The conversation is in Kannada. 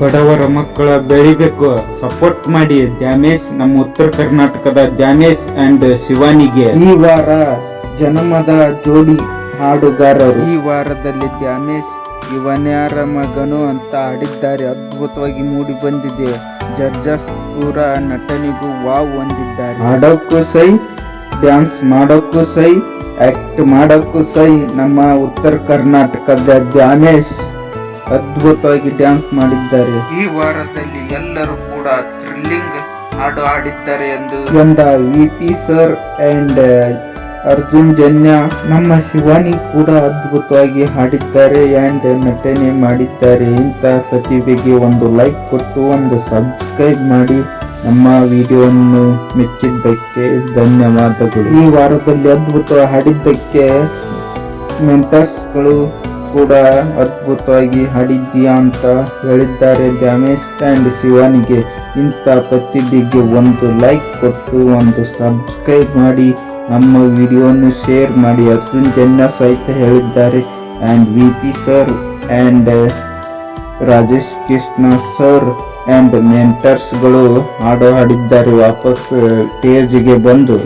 ಬಡವರ ಮಕ್ಕಳ ಬೆಳಿಬೇಕು ಸಪೋರ್ಟ್ ಮಾಡಿ ದ್ಯಾಮೇಶ್ ನಮ್ಮ ಉತ್ತರ ಕರ್ನಾಟಕದ ದ್ಯಾಮೇಶ್ ಅಂಡ್ ಶಿವಾನಿಗೆ. ಈ ವಾರ ಜನಮದ ಜೋಡಿ ಹಾಡುಗಾರರು. ಈ ವಾರದಲ್ಲಿ ದ್ಯಾಮೇಶ್ ಇವನ್ಯಾರ ಮಗನು ಅಂತ ಹಾಡಿದ್ದಾರೆ. ಅದ್ಭುತವಾಗಿ ಮೂಡಿ ಬಂದಿದೆ. ಜಡ್ಜಸ್ ಪೂರ ನಟನಿಗೂ ವಾವ್ ಹೊಂದಿದ್ದಾರೆ ಹಾಡೋಕ್ಕೂ ಸೈ ಡ್ಯಾನ್ಸ್ ಮಾಡೋಕ್ಕೂ ಸೈ ಆಕ್ಟ್ ಮಾಡೋಕ್ಕೂ ಸೈ ನಮ್ಮ ಉತ್ತರ ಕರ್ನಾಟಕದ ದ್ಯಾಮೇಶ್. ಅದ್ಭುತವಾಗಿ ಡ್ಯಾನ್ಸ್ ಮಾಡಿದ್ದಾರೆ. ಈ ವಾರದಲ್ಲಿ ಎಲ್ಲರೂ ಕೂಡ ಥ್ರಿಲ್ಲಿಂಗ್ ಹಾಡು ಹಾಡಿದ್ದಾರೆ ಎಂದು ಎಂದ V P sir and Arjun Janya ನಮ್ಮ ಶಿವಾನಿ ಕೂಡ ಅದ್ಭುತವಾಗಿ ಹಾಡಿದ್ದಾರೆ ಅಂಡ್ ನಟನೆ ಮಾಡಿದ್ದಾರೆ. ಇಂಥ ಪ್ರತಿಭೆಗೆ ಒಂದು ಲೈಕ್ ಕೊಟ್ಟು ಒಂದು ಸಬ್ಸ್ಕ್ರೈಬ್ ಮಾಡಿ ನಮ್ಮ ವಿಡಿಯೋವನ್ನು ಮೆಚ್ಚಿದ್ದಕ್ಕೆ ಧನ್ಯವಾದಗಳು. ಈ ವಾರದಲ್ಲಿ ಅದ್ಭುತ ಹಾಡಿದ್ದಕ್ಕೆ ಮೆಂಟರ್ಸ್ಗಳು ಕೂಡ ಅದ್ಭುತವಾಗಿ ಹಾಡಿದ್ದೀಯಾ ಅಂತ ಹೇಳಿದ್ದಾರೆ ದ್ಯಾಮೇಶ್ ಆ್ಯಂಡ್ ಶಿವಾನಿಗೆ. ಇಂಥ ಪ್ರತಿಭೆಗೆ ಒಂದು ಲೈಕ್ ಕೊಟ್ಟು ಒಂದು ಸಬ್ಸ್ಕ್ರೈಬ್ ಮಾಡಿ, ನಮ್ಮ ವಿಡಿಯೋವನ್ನು ಶೇರ್ ಮಾಡಿ, ಅರ್ಜುನ್ ಜನ್ನ ಸಹಿತ ಹೇಳಿದ್ದಾರೆ. And V P sir and Rajesh Krishna sir and ಮೆಂಟರ್ಸ್ಗಳು ಹಾಡು ಹಾಡಿದ್ದಾರೆ. ವಾಪಸ್ ಸ್ಟೇಜ್ಗೆ ಬಂದು.